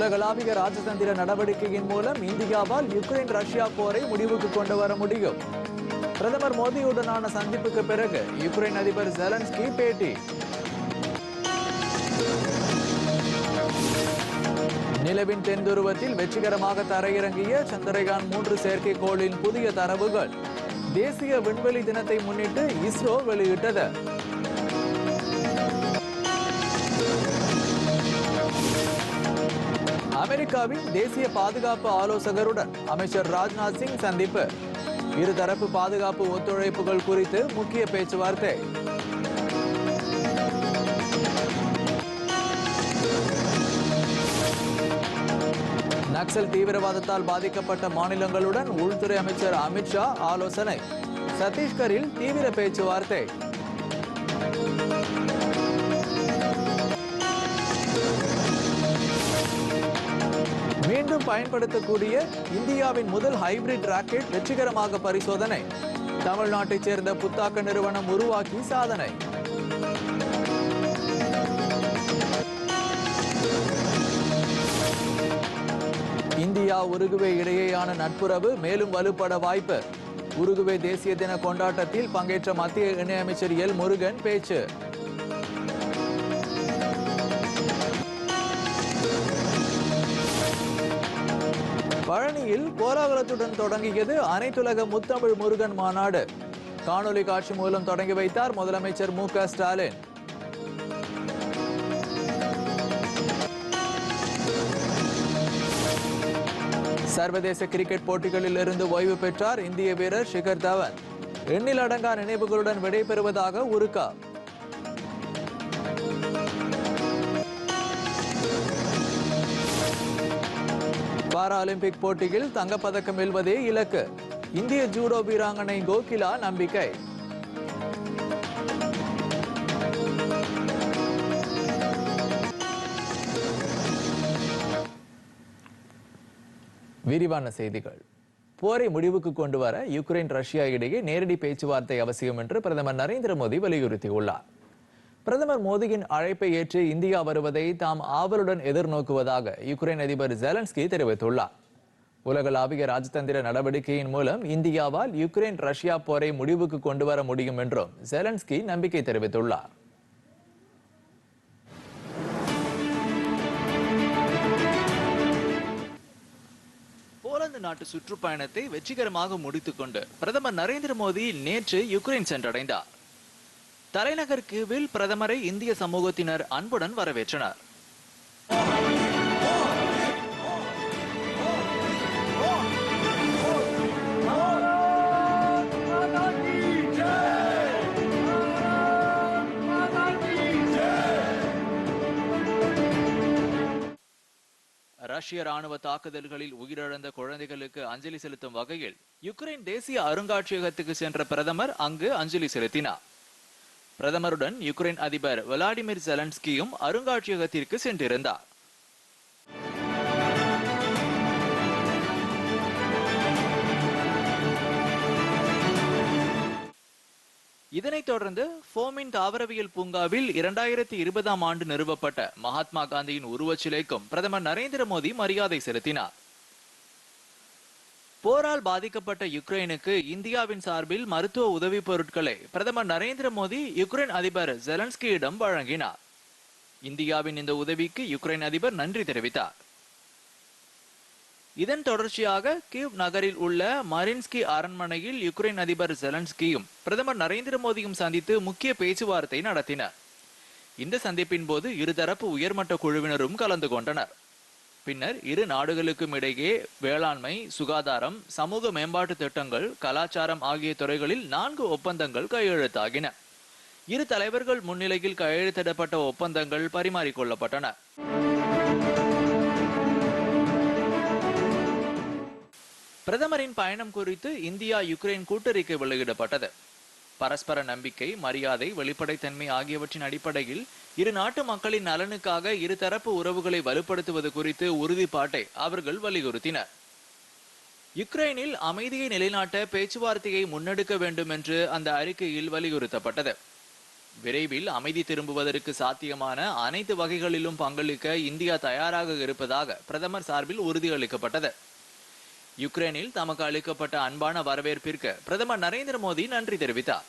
உலகளாவிய ராஜதந்திர நடவடிக்கையின் மூலம் இந்தியாவால் யுக்ரைன் ரஷ்யா போரை முடிவுக்கு கொண்டு வர முடியும். பிரதமர் மோடியுடனான சந்திப்புக்கு பிறகு யுக்ரைன் அதிபர் ஜெலன்ஸ்கி பேட்டி. நிலவின் தென் துருவத்தில் வெற்றிகரமாக தரையிறங்கிய சந்திரயான் மூன்று செயற்கைக்கோளின் புதிய தரவுகள். தேசிய விண்வெளி தினத்தை முன்னிட்டு இஸ்ரோ வெளியிட்டது. அமெரிக்காவின் தேசிய பாதுகாப்பு ஆலோசகருடன் அமைச்சர் ராஜ்நாத் சிங் சந்திப்பு. இருதரப்பு பாதுகாப்பு ஒத்துழைப்புகள் குறித்து முக்கிய பேச்சுவார்த்தை. நக்சல் தீவிரவாதத்தால் பாதிக்கப்பட்ட மாநிலங்களுடன் உள்துறை அமைச்சர் அமித்ஷா ஆலோசனை. சத்தீஸ்கரில் தீவிர பேச்சுவார்த்தை. மீண்டும் பயன்படுத்தக்கூடிய இந்தியாவின் முதல் ஹைபிரிட் ராக்கெட் வெற்றிகரமாக பரிசோதனை. தமிழ்நாட்டைச் சேர்ந்த புத்தாக்க நிறுவனம் உருவாக்கி சாதனை. இந்தியா உருகுவே இடையேயான நட்புறவு மேலும் வலுப்பட வாய்ப்பு. உருகுவே தேசிய தின கொண்டாட்டத்தில் பங்கேற்ற மத்திய இணையமைச்சர் எல் முருகன் பேச்சு. பழனியில் கோலாகலத்துடன் தொடங்கியது அனைத்துலக முத்தமிழ் முருகன் மாநாடு. காணொலி காட்சி மூலம் தொடங்கி வைத்தார் முதலமைச்சர் மு ஸ்டாலின். சர்வதேச கிரிக்கெட் போட்டிகளில் இருந்து ஓய்வு பெற்றார் இந்திய வீரர் ஷிகர் தவன். எண்ணில் அடங்கா நினைவுகளுடன் விடைபெறுவதாக உருக்கா. பாராலிம்பிக் போட்டியில் தங்கப்பதக்கம் வெல்வதே இலக்கு. இந்திய ஜூடோ வீராங்கனை கோகிலா நம்பிக்கை. விரிவான செய்திகள். போரை முடிவுக்கு கொண்டு வர யுக்ரைன் ரஷ்யா இடையே நேரடி பேச்சுவார்த்தை அவசியம் என்று பிரதமர் நரேந்திர மோடி வலியுறுத்தியுள்ளார். பிரதமர் மோடியின் அழைப்பை ஏற்று இந்தியா வருவதை தாம் ஆவலுடன் எதிர்நோக்குவதாக யுக்ரைன் அதிபர் ஜெலன்ஸ்கி தெரிவித்துள்ளார். உலகளாவிய ராஜதந்திர நடவடிக்கையின் மூலம் இந்தியாவால் யுக்ரைன் ரஷ்யா போரை முடிவுக்கு கொண்டு வர முடியும் என்றும் ஜெலன்ஸ்கி நம்பிக்கை தெரிவித்துள்ளார். போலந்து நாட்டு சுற்றுப்பயணத்தை வெற்றிகரமாக முடித்துக்கொண்டு பிரதமர் நரேந்திர மோடி நேற்று யுக்ரைன் சென்றடைந்தார். தலைநகர் கீவில் பிரதமரை இந்திய சமூகத்தினர் அன்புடன் வரவேற்றனர். ரஷ்ய ராணுவ தாக்குதல்களில் உயிரிழந்த குழந்தைகளுக்கு அஞ்சலி செலுத்தும் வகையில் யுக்ரைன் தேசிய அருங்காட்சியகத்துக்கு சென்ற பிரதமர் அங்கு அஞ்சலி செலுத்தினார். பிரதமருடன் யுக்ரைன் அதிபர் விளாடிமிர் ஜெலன்ஸ்கியும் அருங்காட்சியகத்திற்கு சென்றிருந்தார். இதனைத் தொடர்ந்து ஃபோமின் தாவரவியல் பூங்காவில் இரண்டாயிரத்தி இருபதாம் ஆண்டு நிறுவப்பட்ட மகாத்மா காந்தியின் உருவச்சிலைக்கும் பிரதமர் நரேந்திர மோடி மரியாதை செலுத்தினார். போரால் பாதிக்கப்பட்ட யுக்ரைனுக்கு இந்தியாவின் சார்பில் மருத்துவ உதவிப் பொருட்களை பிரதமர் நரேந்திர மோடி யுக்ரைன் அதிபர் ஜெலன்ஸ்கியிடம் வழங்கினார். இந்தியாவின் இந்த உதவிக்கு யுக்ரைன் அதிபர் நன்றி தெரிவித்தார். இதன் தொடர்ச்சியாக கீவ் நகரில் உள்ள மரின்ஸ்கி அரண்மனையில் யுக்ரைன் அதிபர் ஜெலன்ஸ்கியும் பிரதமர் நரேந்திர மோடியும் சந்தித்து முக்கிய பேச்சுவார்த்தை நடத்தினர். இந்த சந்திப்பின் போது இருதரப்பு உயர்மட்ட குழுவினரும் கலந்து கொண்டனர். பின்னர் இரு நாடுகளுக்கும் இடையே வேளாண்மை சுகாதாரம் சமூக மேம்பாட்டு திட்டங்கள் கலாச்சாரம் ஆகிய துறைகளில் நான்கு ஒப்பந்தங்கள் கையெழுத்தாகின. இரு தலைவர்கள் முன்னிலையில் கையெழுத்திடப்பட்ட ஒப்பந்தங்கள் பரிமாறிக்கொள்ளப்பட்டன. பிரதமரின் பயணம் குறித்து இந்தியா யுக்ரைன் கூட்டறிக்கை வெளியிடப்பட்டது. பரஸ்பர நம்பிக்கை மரியாதை வெளிப்படைத்தன்மை ஆகியவற்றின் அடிப்படையில் இரு நாட்டு மக்களின் நலனுக்காக இருதரப்பு உறவுகளை வலுப்படுத்துவது குறித்து உறுதிப்பாட்டை அவர்கள் வலியுறுத்தினர். யுக்ரைனில் அமைதியை நிலைநாட்ட பேச்சுவார்த்தையை முன்னெடுக்க வேண்டும் என்று அந்த அறிக்கையில் வலியுறுத்தப்பட்டது. விரைவில் அமைதி திரும்புவதற்கு சாத்தியமான அனைத்து வகைகளிலும் பங்களிக்க இந்தியா தயாராக இருப்பதாக பிரதமர் சார்பில் உறுதியளிக்கப்பட்டது. யுக்ரைனில் தமக்கு அளிக்கப்பட்ட அன்பான வரவேற்பிற்கு பிரதமர் நரேந்திர மோடி நன்றி தெரிவித்தார்.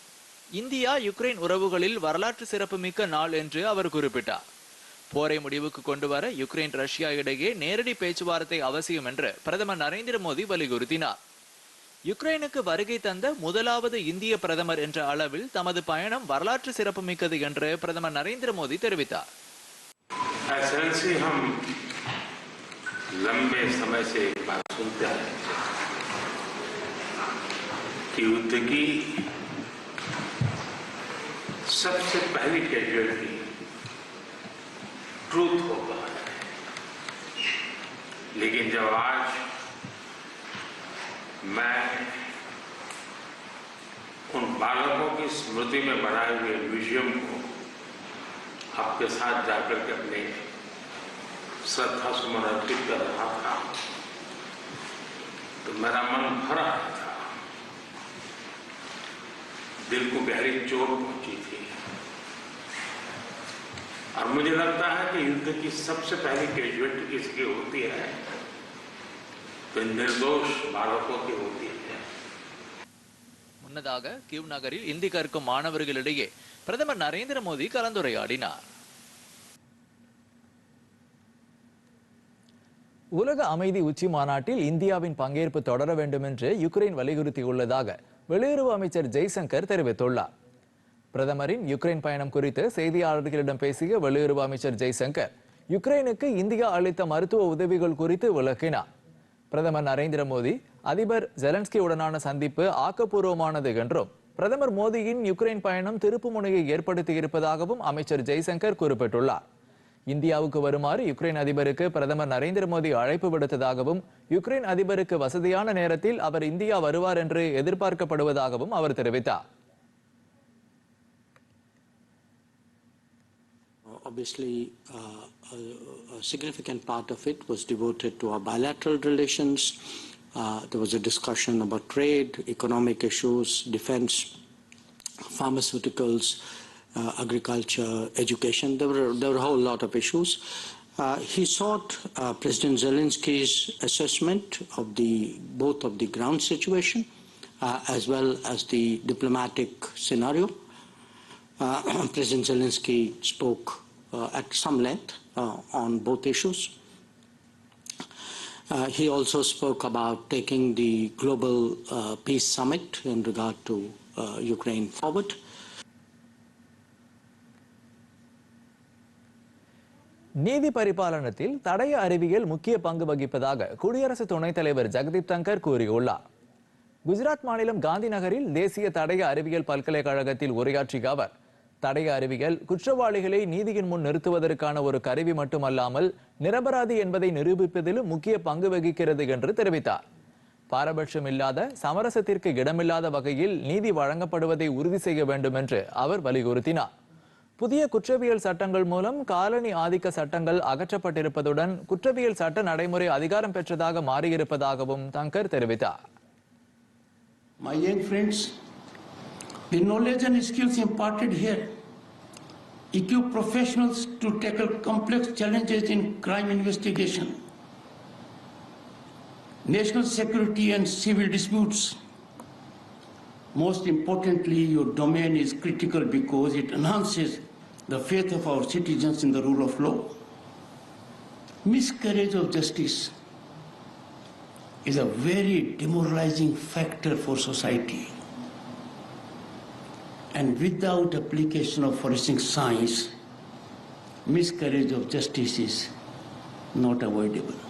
இந்தியா யுக்ரைன் உறவுகளில் வரலாற்று சிறப்புமிக்க நாள் என்று அவர் குறிப்பிட்டார். போரை முடிவுக்கு கொண்டுவர யுக்ரைன் ரஷ்யா இடையே நேரடி பேச்சுவார்த்தை அவசியம் என்று பிரதமர் நரேந்திர மோடி வலியுறுத்தினார். யுக்ரைனுக்கு வருகை தந்த முதலாவது இந்திய பிரதமர் என்ற அளவில் தமது பயணம் வரலாற்று சிறப்புமிக்கது என்று பிரதமர் நரேந்திர மோடி தெரிவித்தார். लंबे समय से एक बात सुनते आए कि युद्ध की सबसे पहली कैजुअलिटी ट्रूथ होगा लेकिन जब आज मैं उन बालकों की स्मृति में बनाए हुए म्यूज़ियम को आपके साथ जाकर के अपने श्रद्धा सुमन अर्पित कर रहा था तो मेरा मन भरा था दिल को गहरी चोट पहुंची थी और मुझे लगता है कि युद्ध की सबसे पहली कैजुअलिटी किसी की होती है तो निर्दोष बालकों की होती है முன்னதாக கிவ் நகரில் இந்தி கற்கும் மாணவர்களிடையே பிரதமர் நரேந்திர மோடி கலந்துரையாடினார் உலக அமைதி உச்சி மாநாட்டில் இந்தியாவின் பங்கேற்பு தொடர வேண்டும் என்று யுக்ரைன் வலியுறுத்தியுள்ளதாக வெளியுறவு அமைச்சர் ஜெய்சங்கர் தெரிவித்துள்ளார். பிரதமரின் யுக்ரைன் பயணம் குறித்து செய்தியாளர்களிடம் பேசிய வெளியுறவு அமைச்சர் ஜெய்சங்கர் யுக்ரைனுக்கு இந்தியா அளித்த மருத்துவ உதவிகள் குறித்து விளக்கினார். பிரதமர் நரேந்திர மோடி அதிபர் ஜெலன்ஸ்கியுடனான சந்திப்பு ஆக்கப்பூர்வமானது என்றும் பிரதமர் மோடியின் யுக்ரைன் பயணம் திருப்புமுனையை ஏற்படுத்தி இருப்பதாகவும் அமைச்சர் ஜெய்சங்கர் குறிப்பிட்டுள்ளார். இந்தியாவுக்கு வருமாறு யுக்ரைன் அதிபருக்கு பிரதமர் நரேந்திர மோடி அழைப்பு விடுத்ததாகவும் யுக்ரைன் அதிபருக்கு வசதியான நேரத்தில் அவர் இந்தியா வருவார் என்று எதிர்பார்க்கப்படுவதாகவும் அவர் தெரிவித்தார் Obviously, uh, a, a significant part of it was devoted to our bilateral relations. Uh, there was a discussion about trade, economic issues, defense, pharmaceuticals, uh, agriculture, education. There were, there were a whole lot of issues. Uh, he sought uh, President Zelensky's assessment of the both of the ground situation uh, as well as the diplomatic scenario. Uh, President Zelensky spoke uh, at some length uh, on both issues. Uh, he also spoke about taking the global uh, peace summit in regard to uh, Ukraine forward. நீதி பரிபாலனத்தில் தடய அறிவியல் முக்கிய பங்கு வகிப்பதாக குடியரசு துணைத் தலைவர் ஜெகதீப் தங்கர் கூறியுள்ளார். குஜராத் மாநிலம் காந்தி நகரில் தேசிய தடய அறிவியல் பல்கலைக்கழகத்தில் உரையாற்றிய அவர் தடய அறிவியல் குற்றவாளிகளை நீதியின் முன் நிறுத்துவதற்கான ஒரு கருவி மட்டுமல்லாமல் நிரபராதி என்பதை நிரூபிப்பதிலும் முக்கிய பங்கு வகிக்கிறது என்று தெரிவித்தார். பாரபட்சம் இல்லாத சமரசத்திற்கு இடமில்லாத வகையில் நீதி வழங்கப்படுவதை உறுதி செய்ய வேண்டும் என்று அவர் வலியுறுத்தினார். புதிய குற்றவியல் சட்டங்கள் மூலம் காலனி ஆதிக்க சட்டங்கள் அகற்றப்பட்டிருப்பதுடன் குற்றவியல் சட்ட நடைமுறை அதிகாரம் பெற்றதாக மாறியிருப்பதாகவும் தங்கர் தெரிவித்தார் My young friends, the knowledge and skills imparted here equip professionals to tackle complex challenges in crime investigation, national security, and civil disputes. Most importantly, your domain is critical because it enhances the faith of our citizens in the rule of law. Miscarriage of justice is a very demoralizing factor for society. And without application of forensic science, miscarriage of justice is not avoidable.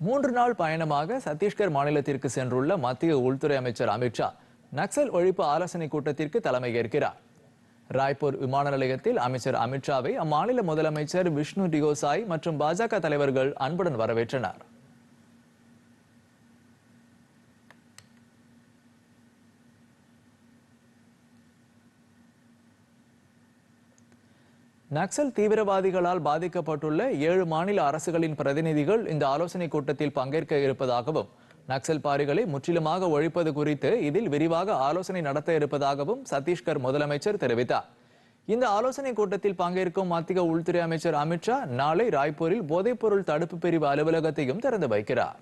மூன்று நாள் பயணமாக சத்தீஸ்கர் மாநிலத்திற்கு சென்றுள்ள மத்திய உள்துறை அமைச்சர் அமித்ஷா நக்சல் ஒழிப்பு ஆலோசனை கூட்டத்திற்கு தலைமை ஏற்கிறார். ராய்ப்பூர் விமான நிலையத்தில் அமைச்சர் அமித்ஷாவை அம்மாநில முதலமைச்சர் விஷ்ணு டிகோசாய் மற்றும் பாஜக தலைவர்கள் அன்புடன் வரவேற்றனர். நக்சல் தீவிரவாதிகளால் பாதிக்கப்பட்டுள்ள ஏழு மாநில அரசுகளின் பிரதிநிதிகள் இந்த ஆலோசனை கூட்டத்தில் பங்கேற்க இருப்பதாகவும் நக்சல் பாரிகளை முற்றிலுமாக ஒழிப்பது குறித்து இதில் விரிவாக ஆலோசனை நடத்த இருப்பதாகவும் சத்தீஸ்கர் முதலமைச்சர் தெரிவித்தார். இந்த ஆலோசனை கூட்டத்தில் பங்கேற்கும் மத்திய உள்துறை அமைச்சர் அமித்ஷா நாளை ராய்ப்பூரில் போதைப்பொருள் தடுப்பு பிரிவு அலுவலகத்தையும் திறந்து வைக்கிறார்.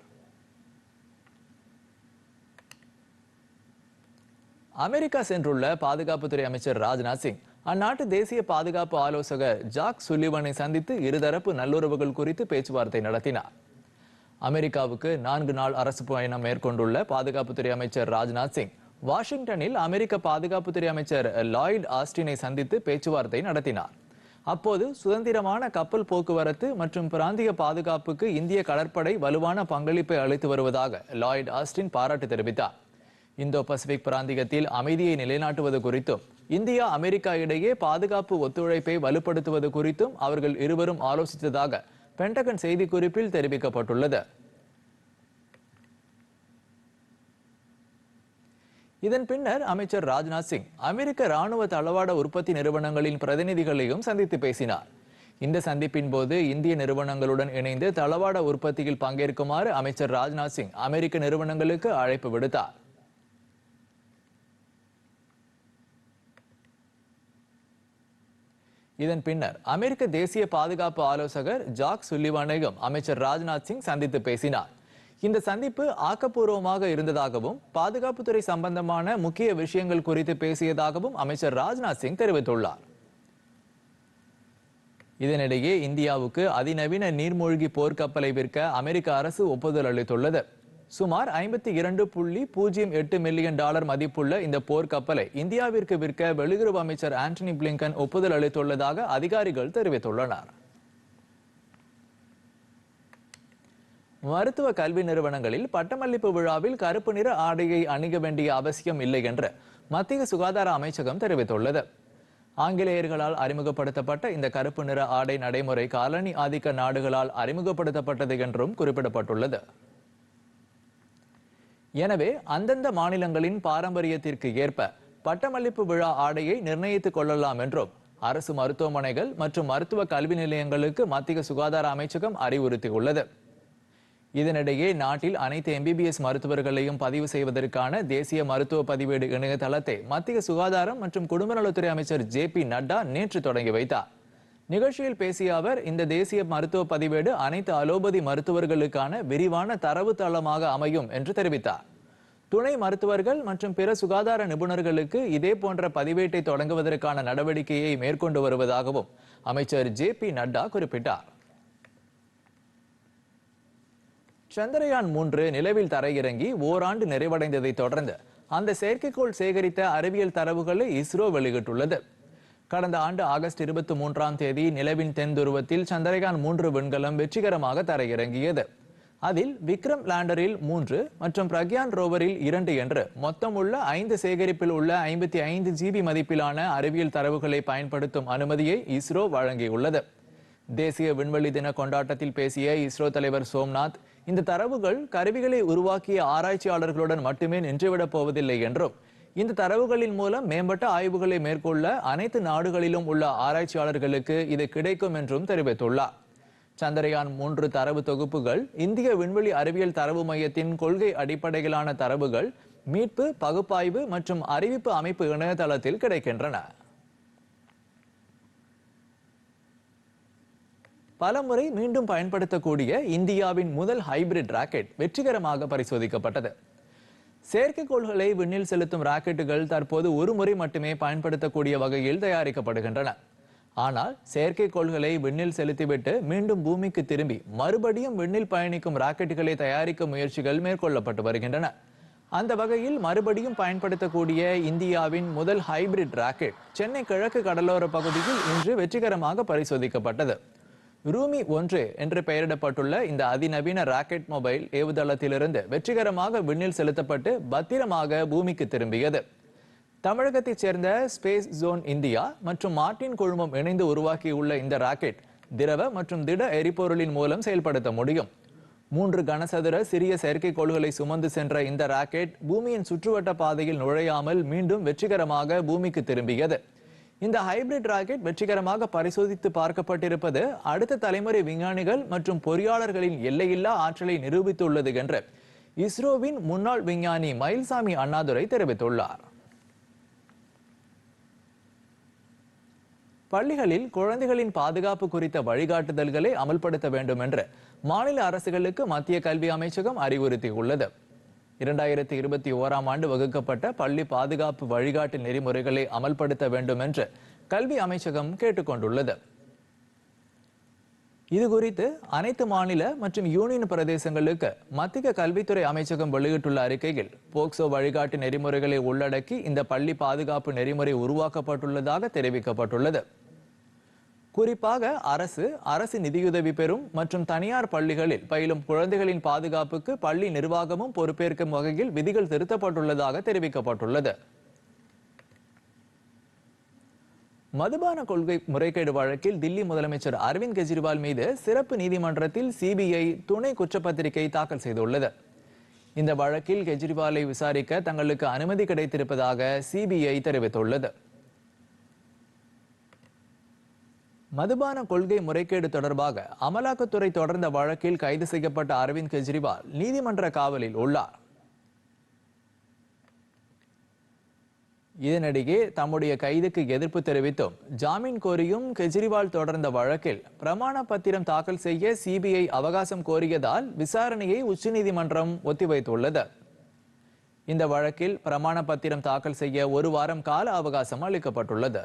அமெரிக்கா சென்றுள்ள பாதுகாப்புத்துறை அமைச்சர் ராஜ்நாத் சிங் அந்நாட்டு தேசிய பாதுகாப்பு ஆலோசகர் ஜாக் சுல்லிவனை சந்தித்து இருதரப்பு நல்லுறவுகள் குறித்து பேச்சுவார்த்தை நடத்தினார். அமெரிக்காவுக்கு நான்கு நாள் அரசு பயணம் மேற்கொண்டுள்ள பாதுகாப்புத்துறை அமைச்சர் ராஜ்நாத் சிங். வாஷிங்டனில் அமெரிக்க பாதுகாப்புத்துறை அமைச்சர் லாய்ட் ஆஸ்டினை சந்தித்து பேச்சுவார்த்தை நடத்தினார். அப்போது சுதந்திரமான கப்பல் போக்குவரத்து மற்றும் பிராந்திய பாதுகாப்புக்கு இந்திய கடற்படை வலுவான பங்களிப்பை அளித்து வருவதாக லாய்ட் ஆஸ்டின் பாராட்டு தெரிவித்தார். இந்தோ பசிபிக் பிராந்தியத்தில் அமைதியை நிலைநாட்டுவது குறித்தும் இந்தியா அமெரிக்கா இடையே பாதுகாப்பு ஒத்துழைப்பை வலுப்படுத்துவது குறித்தும் அவர்கள் இருவரும் ஆலோசித்ததாக பென்டகன் செய்திக்குறிப்பில் தெரிவிக்கப்பட்டுள்ளது. இதன் பின்னர் அமைச்சர் ராஜ்நாத் சிங் அமெரிக்க ராணுவ தளவாட உற்பத்தி நிறுவனங்களின் பிரதிநிதிகளையும் சந்தித்து பேசினார். இந்த சந்திப்பின் போது இந்திய நிறுவனங்களுடன் இணைந்து தளவாட உற்பத்தியில் பங்கேற்குமாறு அமைச்சர் ராஜ்நாத் சிங் அமெரிக்க நிறுவனங்களுக்கு அழைப்பு விடுத்தார். இதன் பின்னர் அமெரிக்க தேசிய பாதுகாப்பு ஆலோசகர் ஜாக் சுல்லிவானையும் அமைச்சர் ராஜ்நாத் சிங் சந்தித்து பேசினார். இந்த சந்திப்பு ஆக்கப்பூர்வமாக இருந்ததாகவும் பாதுகாப்புத்துறை சம்பந்தமான முக்கிய விஷயங்கள் குறித்து பேசியதாகவும் அமைச்சர் ராஜ்நாத் சிங் தெரிவித்துள்ளார். இதனிடையே இந்தியாவுக்கு அதிநவீன நீர்மூழ்கி போர்க்கப்பலை விற்க அமெரிக்க அரசு ஒப்புதல் அளித்துள்ளது. சுமார் ஐம்பத்தி இரண்டு புள்ளி பூஜ்ஜியம் எட்டு மில்லியன் டாலர் மதிப்புள்ள இந்த போர்க்கப்பலை இந்தியாவிற்கு விற்க வெளியுறவு அமைச்சர் ஆண்டனி பிளிங்கன் ஒப்புதல் அளித்துள்ளதாக அதிகாரிகள் தெரிவித்துள்ளனர். மருத்துவ கல்வி நிறுவனங்களில் பட்டமளிப்பு விழாவில் கருப்பு நிற ஆடையை அணிய வேண்டிய அவசியம் இல்லை என்று மத்திய சுகாதார அமைச்சகம் தெரிவித்துள்ளது. ஆங்கிலேயர்களால் அறிமுகப்படுத்தப்பட்ட இந்த கருப்பு நிற ஆடை நடைமுறை காலனி ஆதிக்க நாடுகளால் அறிமுகப்படுத்தப்பட்டது என்றும் குறிப்பிடப்பட்டுள்ளது. எனவே அந்தந்த மாநிலங்களின் பாரம்பரியத்திற்கு ஏற்ப பட்டமளிப்பு விழா ஆடையை நிர்ணயித்துக் கொள்ளலாம் என்றும் அரசு மருத்துவமனைகள் மற்றும் மருத்துவ கல்வி நிலையங்களுக்கு மத்திய சுகாதார அமைச்சகம் அறிவுறுத்தியுள்ளது. இதனிடையே நாட்டில் அனைத்து எம்பிபிஎஸ் மருத்துவர்களையும் பதிவு செய்வதற்கான தேசிய மருத்துவ பதிவேடு இணையதளத்தை மத்திய சுகாதாரம் மற்றும் குடும்ப நலத்துறை அமைச்சர் ஜே பி நட்டா நேற்று தொடங்கி வைத்தார். நிகழ்ச்சியில் பேசிய அவர் இந்த தேசிய மருத்துவ பதிவேடு அனைத்து அலோபதி மருத்துவர்களுக்கான விரிவான தரவு தளமாக அமையும் என்று தெரிவித்தார். துணை மருத்துவர்கள் மற்றும் பிற சுகாதார நிபுணர்களுக்கு இதே போன்ற பதிவேட்டை தொடங்குவதற்கான நடவடிக்கையை மேற்கொண்டு வருவதாகவும் அமைச்சர் ஜே பி நட்டா குறிப்பிட்டார். சந்திரயான் மூன்று நிலவில் தரையிறங்கி ஓராண்டு நிறைவடைந்ததை தொடர்ந்து அந்த செயற்கைக்கோள் சேகரித்த அறிவியல் தரவுகளை இஸ்ரோ வெளியிட்டுள்ளது. கடந்த ஆண்டு ஆகஸ்ட் இருபத்தி மூன்றாம் தேதி நிலவின் தென் துருவத்தில் சந்திரயான் மூன்று விண்கலம் வெற்றிகரமாக தரையிறங்கியது. அதில் விக்ரம் லேண்டரில் மூன்று மற்றும் பிரக்யான் ரோவரில் இரண்டு என்று மொத்தம் உள்ள ஐந்து சேகரிப்பில் உள்ள ஐம்பத்தி ஐந்து ஜிபி மதிப்பிலான அறிவியல் தரவுகளை பயன்படுத்தும் அனுமதியை இஸ்ரோ வழங்கியுள்ளது. தேசிய விண்வெளி தின கொண்டாட்டத்தில் பேசிய இஸ்ரோ தலைவர் சோம்நாத் இந்த தரவுகள் கருவிகளை உருவாக்கிய ஆராய்ச்சியாளர்களுடன் மட்டுமே நின்றுவிடப் போவதில்லை என்றும் இந்த தரவுகளின் மூலம் மேம்பட்ட ஆய்வுகளை மேற்கொள்ள அனைத்து நாடுகளிலும் உள்ள ஆராய்ச்சியாளர்களுக்கு இது கிடைக்கும் என்றும் தெரிவித்துள்ளார். சந்திரயான் மூன்று தரவு தொகுப்புகள் இந்திய விண்வெளி அறிவியல் தரவு மையத்தின் கொள்கை அடிப்படையிலான தரவுகள் மீட்பு பகுப்பாய்வு மற்றும் அறிவிப்பு அமைப்பு இணையதளத்தில் கிடைக்கின்றன. பலமுறை மீண்டும் பயன்படுத்தக்கூடிய இந்தியாவின் முதல் ஹைபிரிட் ராக்கெட் வெற்றிகரமாக பரிசோதிக்கப்பட்டது. செயற்கைக்கோள்களை விண்ணில் செலுத்தும் ராக்கெட்டுகள் தற்போது ஒரு முறை மட்டுமே பயன்படுத்தக்கூடிய வகையில் தயாரிக்கப்படுகின்றன. ஆனால் செயற்கைக்கோள்களை விண்ணில் செலுத்திவிட்டு மீண்டும் பூமிக்கு திரும்பி மறுபடியும் விண்ணில் பயணிக்கும் ராக்கெட்டுகளை தயாரிக்கும் முயற்சிகள் மேற்கொள்ளப்பட்டு வருகின்றன. அந்த வகையில் மறுபடியும் பயன்படுத்தக்கூடிய இந்தியாவின் முதல் ஹைபிரிட் ராக்கெட் சென்னை கிழக்கு கடலோர பகுதியில் இன்று வெற்றிகரமாக பரிசோதிக்கப்பட்டது. ரூமி ஒன்று என்று பெயரிடப்பட்டுள்ள இந்த அதிநவீன ராக்கெட் மொபைல் ஏவுதளத்திலிருந்து வெற்றிகரமாக விண்ணில் செலுத்தப்பட்டு பத்திரமாக பூமிக்கு திரும்பியது. தமிழகத்தைச் சேர்ந்த ஸ்பேஸ் ஜோன் இந்தியா மற்றும் மார்டின் குழுமம் இணைந்து உருவாக்கியுள்ள இந்த ராக்கெட் திரவ மற்றும் திட எரிபொருளின் மூலம் செயல்படுத்த முடியும். மூன்று கனசதுர சிறிய செயற்கைக்கோள்களை சுமந்து சென்ற இந்த ராக்கெட் பூமியின் சுற்றுவட்ட பாதையில் நுழையாமல் மீண்டும் வெற்றிகரமாக பூமிக்கு திரும்பியது. இந்த ஹைபிரிட் ராக்கெட் வெற்றிகரமாக பரிசோதித்து பார்க்கப்பட்டிருப்பது அடுத்த தலைமுறை விஞ்ஞானிகள் மற்றும் பொறியாளர்களின் எல்லையில்லா ஆற்றலை நிரூபித்துள்ளது என்று இஸ்ரோவின் முன்னாள் விஞ்ஞானி மயில்சாமி அண்ணாதுரை தெரிவித்துள்ளார். பள்ளிகளில் குழந்தைகளின் பாதுகாப்பு குறித்த வழிகாட்டுதல்களை அமல்படுத்த வேண்டும் என்று மாநில அரசுகளுக்கு மத்திய கல்வி அமைச்சகம் அறிவுறுத்தியுள்ளது. இரண்டாயிரத்தி இருபத்தி ஓராம் ஆண்டு வகுக்கப்பட்ட பள்ளி பாதுகாப்பு வழிகாட்டு நெறிமுறைகளை அமல்படுத்த வேண்டும் என்று கல்வி அமைச்சகம் கேட்டுக்கொண்டுள்ளது. இது குறித்து அனைத்து மாநில மற்றும் யூனியன் பிரதேசங்களுக்கு மத்திய கல்வித்துறை அமைச்சகம் வெளியிட்டுள்ள அறிக்கையில் போக்சோ வழிகாட்டு நெறிமுறைகளை உள்ளடக்கி இந்த பள்ளி பாதுகாப்பு நெறிமுறை உருவாக்கப்பட்டுள்ளதாக தெரிவிக்கப்பட்டுள்ளது. குறிப்பாக அரசு அரசு நிதியுதவி பெறும் மற்றும் தனியார் பள்ளிகளில் பயிலும் குழந்தைகளின் பாதுகாப்புக்கு பள்ளி நிர்வாகமும் பொறுப்பேற்கும் வகையில் விதிகள் திருத்தப்பட்டுள்ளதாக தெரிவிக்கப்பட்டுள்ளது. மதுபான கொள்கை முறைகேடு வழக்கில் தில்லி முதலமைச்சர் அரவிந்த் கெஜ்ரிவால் மீது சிறப்பு நீதிமன்றத்தில் சிபிஐ துணை குற்றப்பத்திரிகை தாக்கல் செய்துள்ளது. இந்த வழக்கில் கெஜ்ரிவாலை விசாரிக்க தங்களுக்கு அனுமதி கிடைத்திருப்பதாக சிபிஐ தெரிவித்துள்ளது. மதுபான கொள்கை முறைகேடு தொடர்பாக அமலாக்கத்துறை தொடர்ந்த வழக்கில் கைது செய்யப்பட்ட அரவிந்த் கெஜ்ரிவால் நீதிமன்ற காவலில் உள்ளார். இதனிடையே தம்முடைய கைதுக்கு எதிர்ப்பு தெரிவித்தும் ஜாமீன் கோரியும் கெஜ்ரிவால் தொடர்ந்த வழக்கில் பிரமாண பத்திரம் தாக்கல் செய்ய சிபிஐ அவகாசம் கோரியதால் விசாரணையை உச்சநீதிமன்றம் ஒத்திவைத்துள்ளது. இந்த வழக்கில் பிரமாண பத்திரம் தாக்கல் செய்ய ஒரு வாரம் கால அவகாசம் அளிக்கப்பட்டுள்ளது.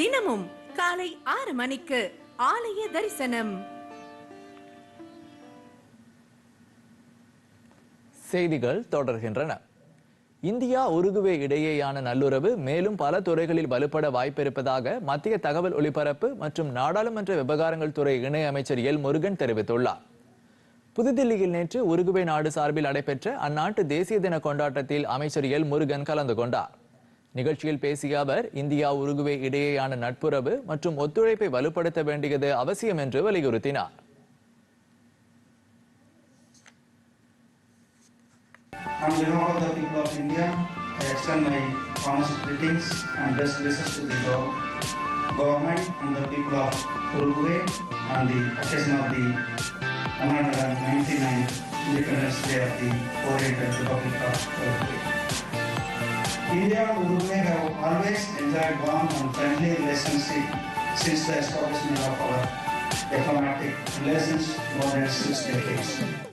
தினமும் காலை ஆறு மணிக்கு ஆலய தரிசனம். செய்திகள் தொடர்கின்றன. இந்தியா உருகுவே இடையேயான நல்லுறவு மேலும் பல துறைகளில் வலுப்பட வாய்ப்பிருப்பதாக மத்திய தகவல் ஒலிபரப்பு மற்றும் நாடாளுமன்ற விவகாரங்கள் துறை இணையமைச்சர் எல். முருகன் தெரிவித்துள்ளார். புதுதில்லியில் நேற்று உருகுவே நாடு சார்பில் நடைபெற்ற அந்நாட்டு தேசிய தின கொண்டாட்டத்தில் அமைச்சர் எல். முருகன் கலந்து கொண்டார். நிகழ்ச்சியில் பேசிய அவர் இந்தியா உருகுவே இடையேயான நட்புறவு மற்றும் ஒத்துழைப்பை வலுப்படுத்த வேண்டியது அவசியம் என்று வலியுறுத்தினார் On behalf of the people of India, I extend my warmest greetings and best wishes to the go- government and the people of Uruguay on the occasion of the 199th Independence Day of the Oriental Republic of Uruguay. India and Uruguay have always enjoyed warm and friendly relationship since the establishment of our diplomatic relations more than six decades.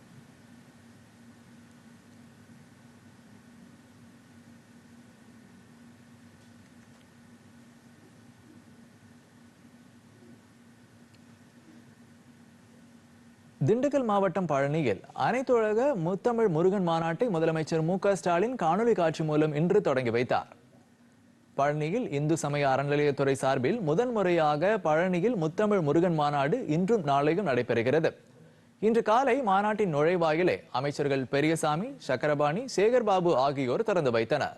Dindigul மாவட்டம் பழனியில் அனைத்துலக முத்தமிழ் முருகன் மாநாட்டை முதலமைச்சர் மு க ஸ்டாலின் காணொலி காட்சி மூலம் இன்று தொடங்கி வைத்தார். பழனியில் இந்து சமய அறநிலையத்துறை சார்பில் முதன்முறையாக பழனியில் முத்தமிழ் முருகன் மாநாடு இன்றும் நாளையும் நடைபெறுகிறது. இன்று காலை மாநாட்டின் நுழைவாயிலை அமைச்சர்கள் பெரியசாமி சக்கரபாணி சேகர்பாபு ஆகியோர் திறந்து வைத்தனர்.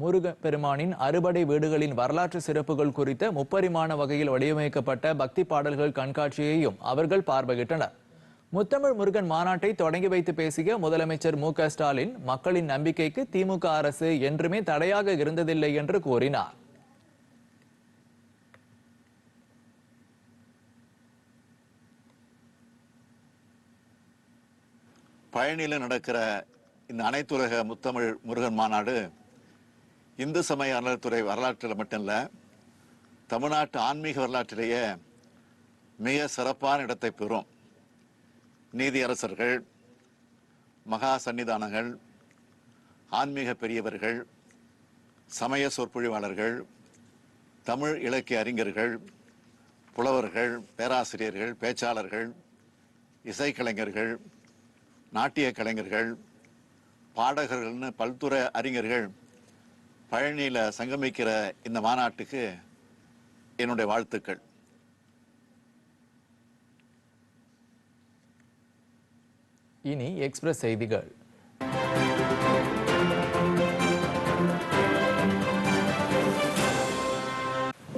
முருக பெருமானின் அறுபடை வீடுகளின் வரலாற்று சிறப்புகள் குறித்த முப்பரிமாண வகையில் வடிவமைக்கப்பட்ட பக்தி பாடல்கள் கண்காட்சியையும் அவர்கள் பார்வையிட்டனர். முத்தமிழ் முருகன் மாநாட்டை தொடங்கி வைத்து பேசிய முதலமைச்சர் மு க ஸ்டாலின் மக்களின் நம்பிக்கைக்கு திமுக அரசு என்றுமே தடையாக இருந்ததில்லை என்று கூறினார். பழனியில் நடக்கிற இந்த அனைத்துலக முத்தமிழ் முருகன் மாநாடு இந்து சமய அறநிலைத்துறை வரலாற்றில் மட்டும் இல்லை தமிழ்நாட்டு ஆன்மீக வரலாற்றிலேயே மிக சிறப்பான இடத்தை பெறும். நீதியரசர்கள் மகா சன்னிதானங்கள் ஆன்மீக பெரியவர்கள் சமய சொற்பொழிவாளர்கள் தமிழ் இலக்கிய அறிஞர்கள் புலவர்கள் பேராசிரியர்கள் பேச்சாளர்கள் இசைக்கலைஞர்கள் நாட்டிய கலைஞர்கள் பாடகர்கள்னு பல்துறை அறிஞர்கள் பழனியில் சங்கமிக்கிற இந்த மாநாட்டுக்கு என்னுடைய வாழ்த்துக்கள். இனி எக்ஸ்பிரஸ் செய்திகள்.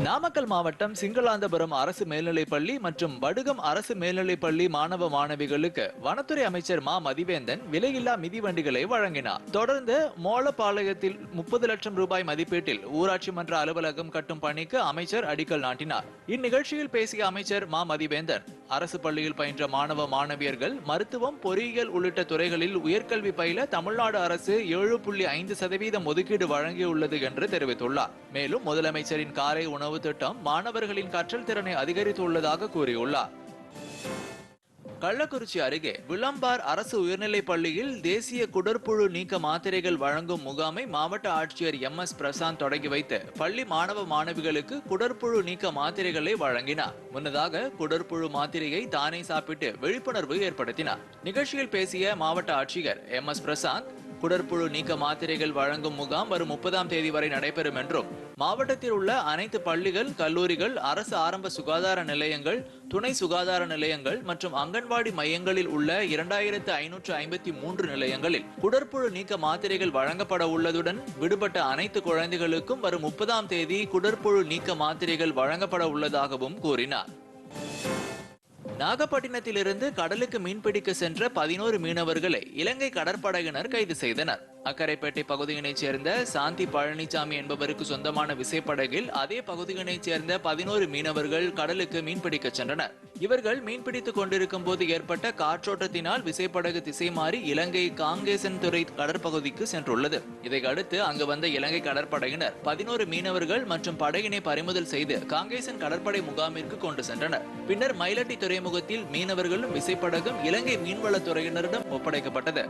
நாமக்கல் மாவட்டம் சிங்களாந்தபுரம் அரசு மேல்நிலைப்பள்ளி மற்றும் வடுகம் அரசு மேல்நிலைப்பள்ளி மாணவ மாணவிகளுக்கு வனத்துறை அமைச்சர் மா. மதிவேந்தன் விலையில்லா மிதிவண்டிகளை வழங்கினார். தொடர்ந்து மோளப்பாளையத்தில் முப்பது லட்சம் ரூபாய் மதிப்பீட்டில் ஊராட்சி மன்ற அலுவலகம் கட்டும் பணிக்கு அமைச்சர் அடிக்கல் நாட்டினார். இந்நிகழ்ச்சியில் பேசிய அமைச்சர் மா. மதிவேந்தன் அரசு பள்ளியில் பயின்ற மாணவ மாணவியர்கள் மருத்துவம் பொறியியல் உள்ளிட்ட துறைகளில் உயர்கல்வி பயில தமிழ்நாடு அரசு ஏழு புள்ளி ஐந்து சதவீதம் ஒதுக்கீடு வழங்கியுள்ளது என்று தெரிவித்துள்ளார். மேலும் முதலமைச்சரின் காரை உணவு உணவு திட்டம் மாணவர்களின் கற்றல் திறனை அதிகரித்துள்ளதாக கூறியுள்ளார். கள்ளக்குறிச்சி அருகே விளம்பார் அரசு உயர்நிலைப் பள்ளியில் தேசிய குடற்புழு நீக்க மாத்திரைகள் வழங்கும் முகாமை மாவட்ட ஆட்சியர் எம் எஸ் பிரசாந்த் தொடங்கி வைத்து பள்ளி மாணவ மாணவிகளுக்கு குடற்புழு நீக்க மாத்திரைகளை வழங்கினார். முன்னதாக குடற்புழு மாத்திரையை தானே சாப்பிட்டு விழிப்புணர்வு ஏற்படுத்தினார். நிகழ்ச்சியில் பேசிய மாவட்ட ஆட்சியர் எம் எஸ் பிரசாந்த் குடற்புழு நீக்க மாத்திரைகள் வழங்கும் முகாம் வரும் முப்பதாம் தேதி வரை நடைபெறும் என்றும் மாவட்டத்தில் உள்ள அனைத்து பள்ளிகள் கல்லூரிகள் அரசு ஆரம்ப சுகாதார நிலையங்கள் துணை சுகாதார நிலையங்கள் மற்றும் அங்கன்வாடி மையங்களில் உள்ள இரண்டாயிரத்து ஐநூற்று ஐம்பத்தி மூன்று நிலையங்களில் குடற்புழு நீக்க மாத்திரைகள் வழங்கப்பட உள்ளதுடன் விடுபட்ட அனைத்து குழந்தைகளுக்கும் வரும் முப்பதாம் தேதி குடற்புழு நீக்க மாத்திரைகள் வழங்கப்பட உள்ளதாகவும் கூறினார். நாகப்பட்டினத்திலிருந்து கடலுக்கு மீன்பிடிக்க சென்ற பதினோரு மீனவர்களை இலங்கை கடற்படையினர் கைது செய்தனர். அக்கரைப்பேட்டை பகுதியினைச் சேர்ந்த சாந்தி பழனிசாமி என்பவருக்கு சொந்தமான விசைப்படகில் அதே பகுதியினைச் சேர்ந்த பதினோரு மீனவர்கள் கடலுக்கு மீன்பிடிக்க சென்றனர். இவர்கள் மீன்பிடித்துக் கொண்டிருக்கும் போது ஏற்பட்ட காற்றோட்டத்தினால் விசைப்படகு திசை மாறி இலங்கை காங்கேசன் துறை கடற்பகுதிக்கு சென்றுள்ளது. இதை அடுத்து அங்கு வந்த இலங்கை கடற்படையினர் பதினோரு மீனவர்கள் மற்றும் படகினை பறிமுதல் செய்து காங்கேசன் கடற்படை முகாமிற்கு கொண்டு சென்றனர். பின்னர் மயிலட்டி துறைமுகத்தில் மீனவர்களும் விசைப்படகும் இலங்கை மீன்வளத்துறையினரிடம் ஒப்படைக்கப்பட்டது.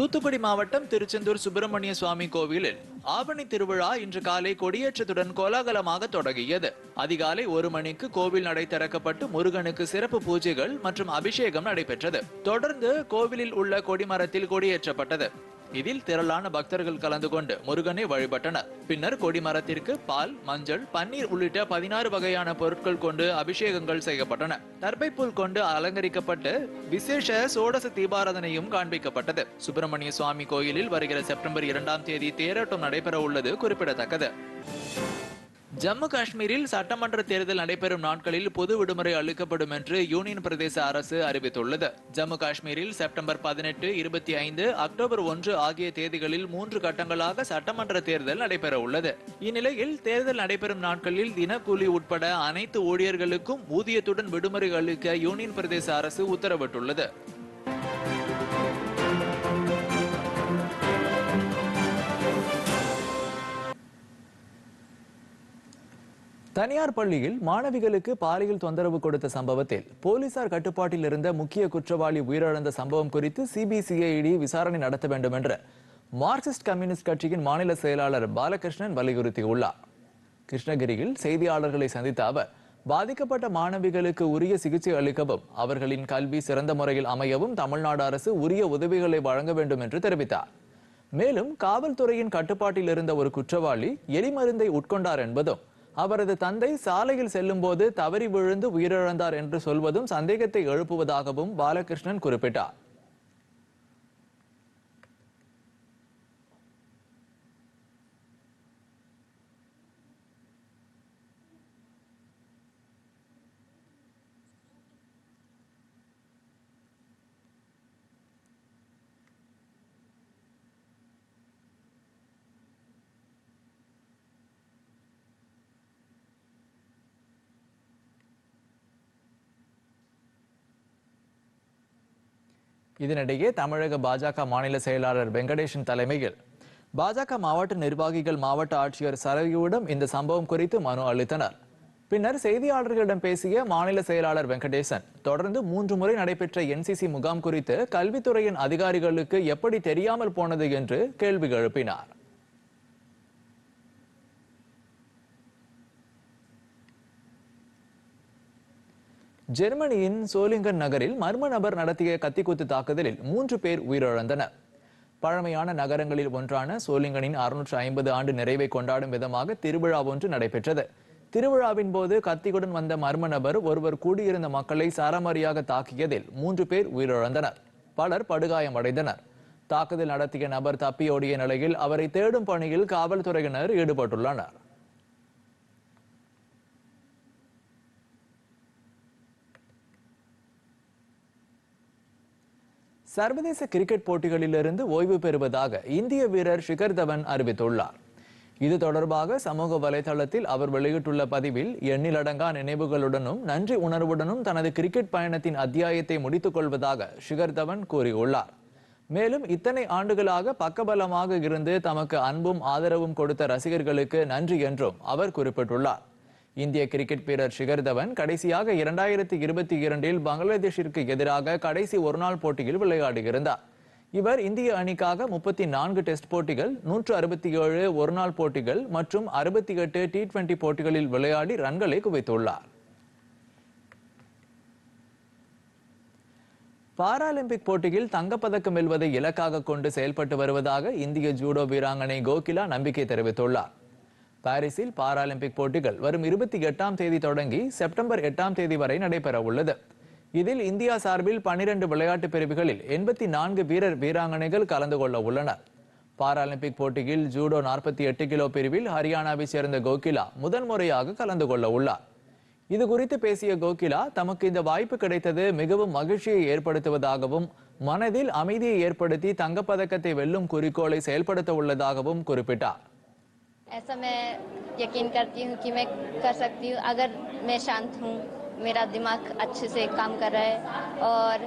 தூத்துக்குடி மாவட்டம் திருச்செந்தூர் சுப்பிரமணிய சுவாமி கோவிலில் ஆவணி திருவிழா இன்று காலை கொடியேற்றத்துடன் கோலாகலமாக தொடங்கியது. அதிகாலை ஒரு மணிக்கு கோவில் நடை திறக்கப்பட்டு முருகனுக்கு சிறப்பு பூஜைகள் மற்றும் அபிஷேகம் நடைபெற்றது. தொடர்ந்து கோவிலில் உள்ள கொடிமரத்தில் கொடியேற்றப்பட்டது. இதில் திரளான பக்தர்கள் கலந்து கொண்டு முருகனை வழிபட்டனர். பின்னர் கொடிமரத்திற்கு பால் மஞ்சள் பன்னீர் உள்ளிட்ட பதினாறு வகையான பொருட்கள் கொண்டு அபிஷேகங்கள் செய்யப்பட்டன. தர்பைப்புல் கொண்டு அலங்கரிக்கப்பட்டு விசேஷ சோடச தீபாராதனையும் காண்பிக்கப்பட்டது. சுப்பிரமணிய சுவாமி கோயிலில் வருகிற செப்டம்பர் இரண்டாம் தேதி தேரோட்டம் நடைபெற உள்ளது குறிப்பிடத்தக்கது. ஜம்மு காஷ்மீரில் சட்டமன்ற தேர்தல் நடைபெறும் நாட்களில் பொது விடுமுறை அளிக்கப்படும் என்று யூனியன் பிரதேச அரசு அறிவித்துள்ளது. ஜம்மு காஷ்மீரில் செப்டம்பர் பதினெட்டு இருபத்தி ஐந்து அக்டோபர் ஒன்று ஆகிய தேதிகளில் மூன்று கட்டங்களாக சட்டமன்ற தேர்தல் நடைபெற உள்ளது இந்நிலையில் தேர்தல் நடைபெறும் நாட்களில் தினக்கூலி உட்பட அனைத்து ஊழியர்களுக்கும் ஊதியத்துடன் விடுமுறை அளிக்க யூனியன் பிரதேச அரசு உத்தரவிட்டுள்ளது. தனியார் பள்ளியில் மாணவிகளுக்கு பாலியல் தொந்தரவு கொடுத்த சம்பவத்தில் போலீசார் கட்டுப்பாட்டில் இருந்த முக்கிய குற்றவாளி உயிரிழந்த சம்பவம் குறித்து சிபிசிஐடி விசாரணை நடத்த வேண்டும் என்று மார்க்சிஸ்ட் கம்யூனிஸ்ட் கட்சியின் மாநில செயலாளர் பாலகிருஷ்ணன் வலியுறுத்தியுள்ளார். கிருஷ்ணகிரியில் செய்தியாளர்களை சந்தித்த அவர் பாதிக்கப்பட்ட மாணவிகளுக்கு உரிய சிகிச்சை அளிக்கவும் அவர்களின் கல்வி சிறந்த முறையில் அமையவும் தமிழ்நாடு அரசு உரிய உதவிகளை வழங்க வேண்டும் என்று தெரிவித்தார். மேலும் காவல்துறையின் கட்டுப்பாட்டில் இருந்த ஒரு குற்றவாளி எரிமருந்தை உட்கொண்டார் என்பதும் அவரது தந்தை சாலையில் செல்லும்போது தவறி விழுந்து உயிரிழந்தார் என்று சொல்வதும் சந்தேகத்தை எழுப்புவதாகவும் பாலகிருஷ்ணன் குறிப்பிட்டார். இதனிடையே தமிழக பாஜக மாநில செயலாளர் வெங்கடேஷன் தலைமையில் பாஜக மாவட்ட நிர்வாகிகள் மாவட்ட ஆட்சியர் சரவியுடன் இந்த சம்பவம் குறித்து மனு அளித்தனர். பின்னர் செய்தியாளர்களிடம் பேசிய மாநில செயலாளர் வெங்கடேசன் தொடர்ந்து மூன்று முறை நடைபெற்ற என்சிசி முகாம் குறித்து கல்வித்துறையின் அதிகாரிகளுக்கு எப்படி தெரியாமல் போனது என்று கேள்வி எழுப்பினார். ஜெர்மனியின் சோலிங்கன் நகரில் மர்ம நபர் நடத்திய கத்திக்குத்து தாக்குதலில் மூன்று பேர் உயிரிழந்தனர். பழமையான நகரங்களில் ஒன்றான சோலிங்கனின் அறுநூற்று ஐம்பது ஆண்டு நிறைவை கொண்டாடும் விதமாக திருவிழா ஒன்று நடைபெற்றது. திருவிழாவின் போது கத்தியுடன் வந்த மர்ம நபர் ஒருவர் கூடியிருந்த மக்களை சரமாரியாக தாக்கியதில் மூன்று பேர் உயிரிழந்தனர். பலர் படுகாயமடைந்தனர். தாக்குதல் நடத்திய நபர் தப்பியோடிய நிலையில் அவரை தேடும் பணியில் காவல்துறையினர் ஈடுபட்டுள்ளனர். சர்வதேச கிரிக்கெட் போட்டிகளிலிருந்து ஓய்வு பெறுவதாக இந்திய வீரர் ஷிகர் தவன் அறிவித்துள்ளார். இது தொடர்பாக சமூக வலைதளத்தில் அவர் வெளியிட்டுள்ள பதிவில் எண்ணிலடங்கா நினைவுகளுடனும் நன்றி உணர்வுடனும் தனது கிரிக்கெட் பயணத்தின் அத்தியாயத்தை முடித்துக் கொள்வதாக ஷிகர் தவன் கூறியுள்ளார். மேலும் இத்தனை ஆண்டுகளாக பக்கபலமாக இருந்து தமக்கு அன்பும் ஆதரவும் கொடுத்த ரசிகர்களுக்கு நன்றி என்றும் அவர் குறிப்பிட்டுள்ளார். இந்திய கிரிக்கெட் வீரர் ஷிகர் தவன் கடைசியாக இரண்டாயிரத்தி இருபத்தி இரண்டில் பங்களாதேஷிற்கு எதிராக கடைசி ஒருநாள் போட்டியில் விளையாடியிருந்தார். இவர் இந்திய அணிக்காக முப்பத்தி நான்கு டெஸ்ட் போட்டிகள் நூற்று அறுபத்தி ஏழு ஒருநாள் போட்டிகள் மற்றும் அறுபத்தி எட்டு டி டுவெண்டி போட்டிகளில் விளையாடி ரன்களை குவித்துள்ளார். பாராலிம்பிக் போட்டியில் தங்கப்பதக்கம் வெல்வதை இலக்காக கொண்டு செயல்பட்டு வருவதாக இந்திய ஜூடோ வீராங்கனை கோகிலா நம்பிக்கை தெரிவித்துள்ளார். பாரிஸில் பாராலிம்பிக் போட்டிகள் வரும் இருபத்தி எட்டாம் தேதி தொடங்கி செப்டம்பர் எட்டாம் தேதி வரை நடைபெற உள்ளது. இதில் இந்தியா சார்பில் பனிரெண்டு விளையாட்டு பிரிவுகளில் எண்பத்தி நான்கு வீரர் வீராங்கனைகள் கலந்து கொள்ள உள்ளனர். பாராலிம்பிக் போட்டியில் ஜூடோ நாற்பத்தி எட்டு கிலோ பிரிவில் ஹரியானாவை சேர்ந்த கோகிலா முதன்முறையாக கலந்து கொள்ள உள்ளார். இது குறித்து பேசிய கோகிலா தமக்கு இந்த வாய்ப்பு கிடைத்தது மிகவும் மகிழ்ச்சியை ஏற்படுத்துவதாகவும் மனதில் அமைதியை ஏற்படுத்தி தங்கப்பதக்கத்தை வெல்லும் குறிக்கோளை செயல்படுத்த உள்ளதாகவும் குறிப்பிட்டார். ऐसा मैं यकीन करती हूँ कि मैं कर सकती हूँ अगर मैं शांत हूँ मेरा दिमाग अच्छे से काम कर रहा है और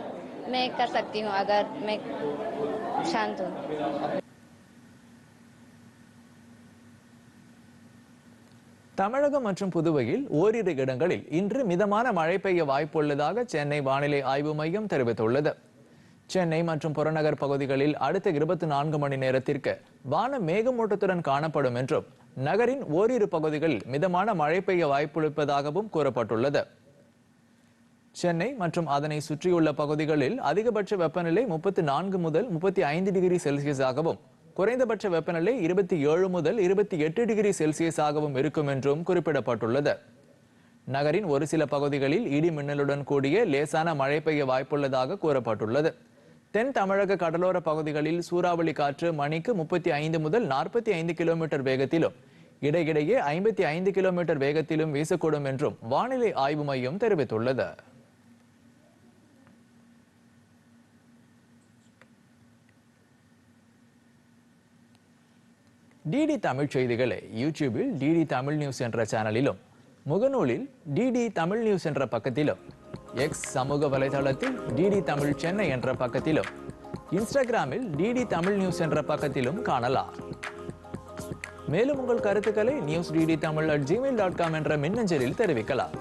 मैं कर सकती हूँ अगर मैं शांत हूँ தமிழகம் மற்றும் புதுவையில் ஓரிரு இடங்களில் இன்று மிதமான மழை பெய்ய வாய்ப்புள்ளதாக சென்னை வானிலை ஆய்வு மையம் தெரிவித்துள்ளது சென்னை மற்றும் புறநகர் பகுதிகளில் அடுத்த இருபத்தி நான்கு மணி நேரத்திற்கு வான மேகமூட்டத்துடன் காணப்படும் என்றும் நகரின் ஓரிரு பகுதிகளில் மிதமான மழை பெய்ய வாய்ப்புள்ளதாகவும் கூறப்பட்டுள்ளது. சென்னை மற்றும் அதனை சுற்றியுள்ள பகுதிகளில் அதிகபட்ச வெப்பநிலை முப்பத்தி நான்கு முதல் முப்பத்தி ஐந்து டிகிரி செல்சியஸாகவும் குறைந்தபட்ச வெப்பநிலை இருபத்தி ஏழு முதல் இருபத்தி எட்டு டிகிரி செல்சியஸாகவும் இருக்கும் என்றும் குறிப்பிடப்பட்டுள்ளது. நகரின் ஒரு சில பகுதிகளில் இடி மின்னலுடன் கூடிய லேசான மழை பெய்ய வாய்ப்புள்ளதாக கூறப்பட்டுள்ளது. தென் தமிழக கடலோர பகுதிகளில் சூறாவளி காற்று மணிக்கு முப்பத்தி ஐந்து முதல் நாற்பத்தி ஐந்து கிலோமீட்டர் வேகத்திலும் இடையிடையே ஐம்பத்தி ஐந்து கிலோமீட்டர் வேகத்திலும் வீசக்கூடும் என்றும் வானிலை ஆய்வு மையம் தெரிவித்துள்ளது. டிடி தமிழ் செய்திகளை யூடியூபில் டிடி தமிழ் நியூஸ் என்ற சேனலிலும் முகநூலில் டிடி தமிழ் நியூஸ் என்ற பக்கத்திலும் எக்ஸ் சமூக வலைதளத்தில் டிடி தமிழ் சென்னை என்ற பக்கத்திலும் இன்ஸ்டாகிராமில் டிடி தமிழ் நியூஸ் என்ற பக்கத்திலும் காணலாம். மேலும் உங்கள் கருத்துக்களை news DD Tamil at gmail dot com என்ற மின்னஞ்சலில் தெரிவிக்கலாம்.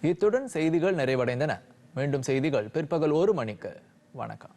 இத்துடன் செய்திகள் நிறைவடைந்தன. மீண்டும் செய்திகள் பிற்பகல் ஒரு மணிக்கு. வணக்கம்.